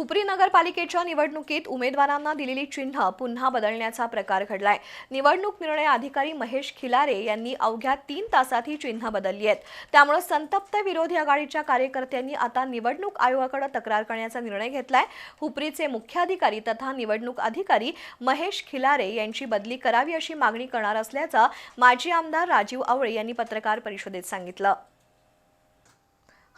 हुपरी नगरपालिकेच्या निवडणुकीत उमेदवारांना दिलेली चिन्ह पुन्हा बदलण्याचा प्रकार घडलाय. निवडणूक निर्णय अधिकारी महेश खिलारे यांनी अवघ्या तीन तासात ही चिन्ह बदलली आहेत. त्यामुळे संतप्त विरोधी आघाडीच्या कार्यकर्त्यांनी आता निवडणूक आयोगाकडे तक्रार करण्याचा निर्णय घेतलाय. हुपरीचे मुख्याधिकारी तथा निवडणूक अधिकारी महेश खिलारे यांची बदली करावी अशी मागणी करणार असल्याचं माजी आमदार राजीव आवळे यांनी पत्रकार परिषदेत सांगितलं.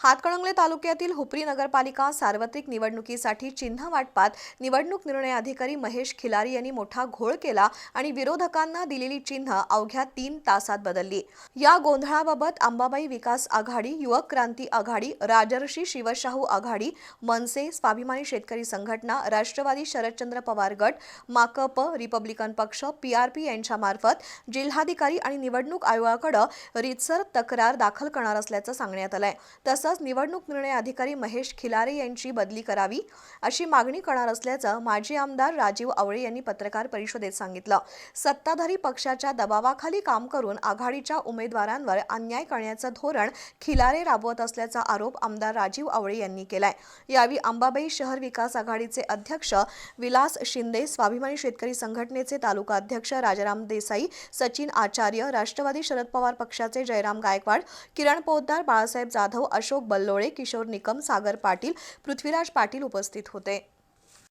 हातकणंगले तालुक्यातील हुपरी नगरपालिका सार्वत्रिक निवडणुकीसाठी चिन्ह वाटपात निवडणूक निर्णय अधिकारी महेश खिलारी यांनी मोठा घोळ केला आणि विरोधकांना दिलेली चिन्ह अवघ्या तीन तासात बदलली. या गोंधळाबाबत अंबाबाई विकास आघाडी युवक क्रांती आघाडी राजर्षी शिवशाहू आघाडी मनसे स्वाभिमानी शेतकरी संघटना राष्ट्रवादी शरदचंद्र पवार गट माकप रिपब्लिकन पक्ष पीआरपी यांच्यामार्फत जिल्हाधिकारी आणि निवडणूक आयोगाकडे रीतसर तक्रार दाखल करणार असल्याचं सांगण्यात आलंय. तसंच निवडणूक निर्णय अधिकारी महेश खिलारे यांची बदली करावी अशी मागणी करणार असल्याचं माजी आमदार राजीव आवळे यांनी पत्रकार परिषदेत सांगितलं. सत्ताधारी पक्षाच्या दबावाखाली काम करून आघाडीच्या उमेदवारांवर अन्याय करण्याचं धोरण खिलारे राबवत असल्याचा आरोप आमदार राजीव आवळे यांनी केलाय. यावेळी अंबाबाई शहर विकास आघाडीचे अध्यक्ष विलास शिंदे स्वाभिमानी शेतकरी संघटनेचे तालुका अध्यक्ष राजाराम देसाई सचिन आचार्य राष्ट्रवादी शरद पवार पक्षाचे जयराम गायकवाड किरण पोद्दार बाळासाहेब जाधव अशोक बल्लोळे किशोर निकम सागर पाटील पृथ्वीराज पाटील उपस्थित होते.